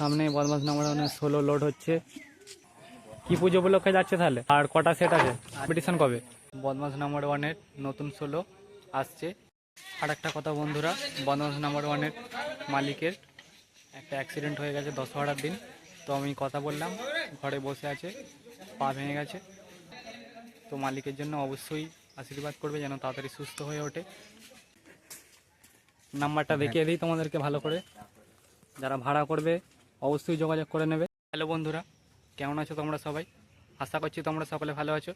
সামনে বদমাস নাম্বার ষোলো লোড হচ্ছে। কি পুজো উপলক্ষে যাচ্ছে তাহলে? আর কটা সেট আছে? কম্পিটিশন কবে? বদমাস নাম্বার ওয়ানের নতুন ষোলো আসছে। আর একটা কথা বন্ধুরা বদমাস নাম্বার ওয়ানের মালিকের একটা অ্যাক্সিডেন্ট হয়ে গেছে দশ ভাড়ার দিন। তো আমি কথা বললাম, ঘরে বসে আছে, পা ভেঙে গেছে। তো মালিকের জন্য অবশ্যই আশীর্বাদ করবে যেন তাড়াতাড়ি সুস্থ হয়ে ওঠে। নাম্বারটা দেখিয়ে দিই তোমাদেরকে ভালো করে। যারা ভাড়া করবে অবশ্যই যোগাযোগ করে নেবে। হ্যালো বন্ধুরা, কেমন আছো তোমরা সবাই? আশা করছি তোমরা সকলে ভালো আছো।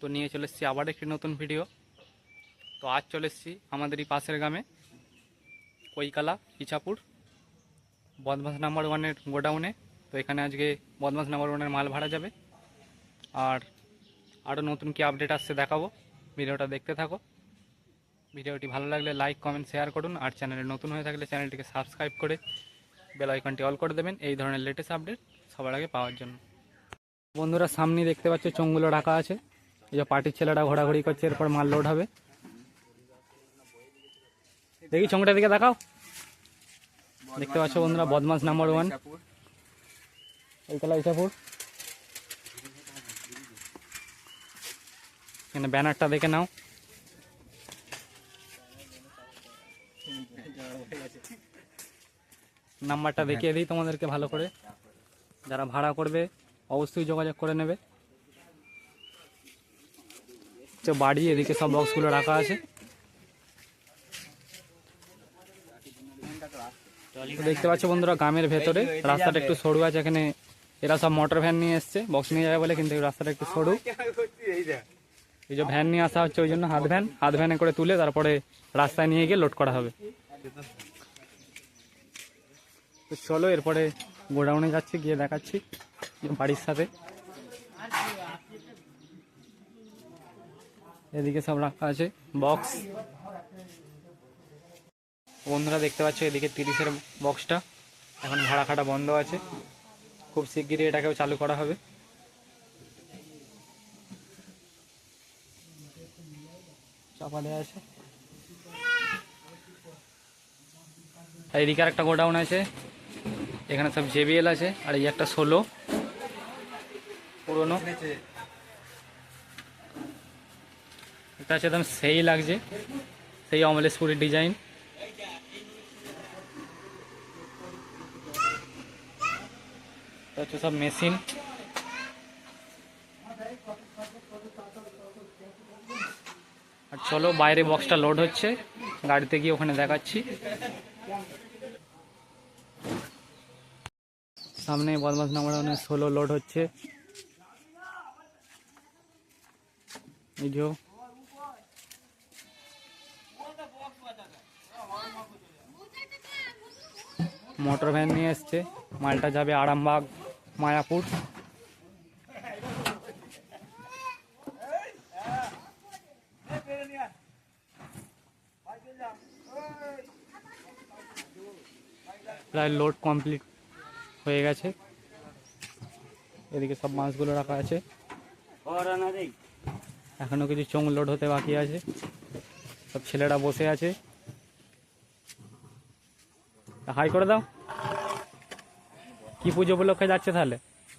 তো নিয়ে চলে এসেছি আবার একটি নতুন ভিডিও তো আজ চলে এসেছি আমাদের এই পাশের গ্রামে, কৈকালা, ইছাপুর বদমাস নাম্বার ওয়ানের গোডাউনে তো এখানে আজকে বদমাস নাম্বার ওয়ানের মাল ভাড়া যাবে। আর আরও নতুন কি আপডেট আসছে দেখাবো। ভিডিওটা দেখতে থাকো। ভিডিওটি ভালো লাগলে লাইক কমেন্ট শেয়ার করুন। আর চ্যানেলে নতুন হয়ে থাকলে চ্যানেলটিকে সাবস্ক্রাইব করে বেল আইকনটি অল করে দেবেন। এই ধরনের লেটেস্ট আপডেট সবার আগে পাওয়ার জন্য। বন্ধুরা সামনে দেখতে পাচ্ছ চোঙগুলো রাখা আছে। এই যে পার্টির ছেলেরা ঘোরাঘুরি করছে, এরপর মাল লোড হবে। দেখি চোঙটার দিকে দেখাও দেখতে পাচ্ছ বন্ধুরা বদমাস নাম্বার ওয়ান এইতলা ইসাপুর। এখানে ব্যানারটা দেখে নাও। নাম্বারটা দেখিয়ে দিই তোমাদেরকে ভালো করে। যারা ভাড়া করবে অবশ্যই যোগাযোগ করে নেবে। তো বাড়ি এদিকে সব বক্সগুলো রাখা আছে। দেখতে পাচ্ছ বন্ধুরা গ্রামের ভেতরে রাস্তাটা একটু সরু আছে। এখানে এরা সব মোটর ভ্যান নিয়ে এসছে। বক্স নিয়ে যাবে বলে কিন্তু এই রাস্তাটা একটু সরু। এই যে ভ্যান নিয়ে আসা হচ্ছে ওই জন্য হাত ভ্যান হাত ভ্যানে করে তুলে তারপরে রাস্তায় নিয়ে গিয়ে লোড করা হবে। তো চলো, এরপরে গোডাউনে যাচ্ছি, গিয়ে দেখাচ্ছি বাড়ির সাথে। এদিকে সব রাখা আছে বক্স বন্ধুরা, দেখতে পাচ্ছ, এদিকে তিরিশের বক্সটা এখন ভাড়া খাটা বন্ধ আছে। খুব শিগগিরই এটাকেও চালু করা হবে। চাপা দেওয়া আছে। এদিকে আর একটা গোডাউন আছে। এখানে সব জেবিএল আছে, আর এই একটা ষোলো। পুরোনো। এটা হচ্ছে একদম সেই লাগছে, সেই অমলেশপুরের ডিজাইন। হচ্ছে সব মেশিন। আর চলো বাইরে বক্সটা লোড হচ্ছে, গাড়িতে গিয়ে ওখানে দেখাচ্ছি। সামনে বদমাস নাম্বার ওখানে ষোলো লোড হচ্ছে। মোটর ভ্যান নিয়ে এসছে। মালটা যাবে আরামবাগ, মায়াপুর। প্রায় লোড কমপ্লিট হয়ে গেছে। এদিকে সব মাছগুলো রাখা আছে। এখনও কিছু চোঙ লোড হতে বাকি আছে। সব ছেলেরা বসে আছে। হাই করে দাও। কি পুজো উপলক্ষে যাচ্ছে তাহলে?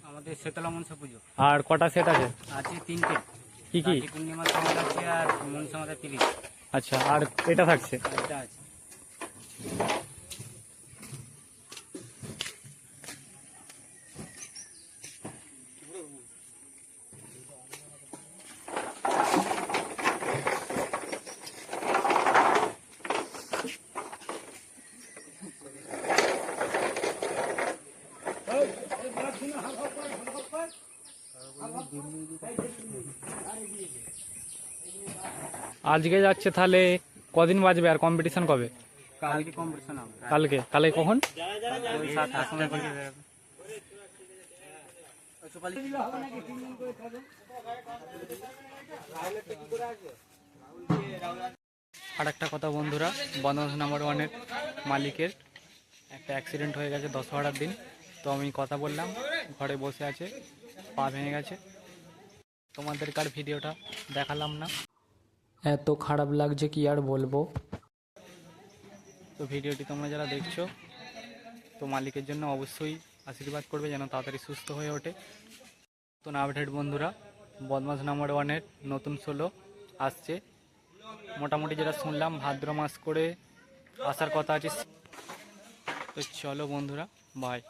আমাদের শীতলা মনসা পুজো। আর কটা সেট আছে? আছে তিনটে। কি কি? পূর্ণিমার আছে আর মনসা মাতা তিরিশ। আচ্ছা আর এটা থাকছে? এটা আছে। আজকে যাচ্ছে তাহলে কদিন বাজবে আর কম্পিটিশন কবে? কালকে কম্পিটিশন হবে। কালকে? কালকে কখন। আর একটা কথা বন্ধুরা বদমাস নাম্বার ওয়ানের মালিকের একটা অ্যাক্সিডেন্ট হয়ে গেছে দশ ভাড়ার দিন। তো আমি কথা বললাম, ঘরে বসে আছে, পা ভেঙে গেছে। তোমাদের কার ভিডিওটা দেখালাম না। এত খারাপ লাগছে কি আর বলব? তো ভিডিওটি তোমরা যারা দেখছ, তো মালিকের জন্য অবশ্যই আশীর্বাদ করবে যেন তাড়াতাড়ি সুস্থ হয়ে ওঠে। নতুন আপডেট বন্ধুরা, বদমাস নাম্বার ওয়ানের নতুন ষোলো আসছে। মোটামুটি যেটা শুনলাম, ভাদ্র মাস করে আসার কথা আছে। তো চলো বন্ধুরা বাই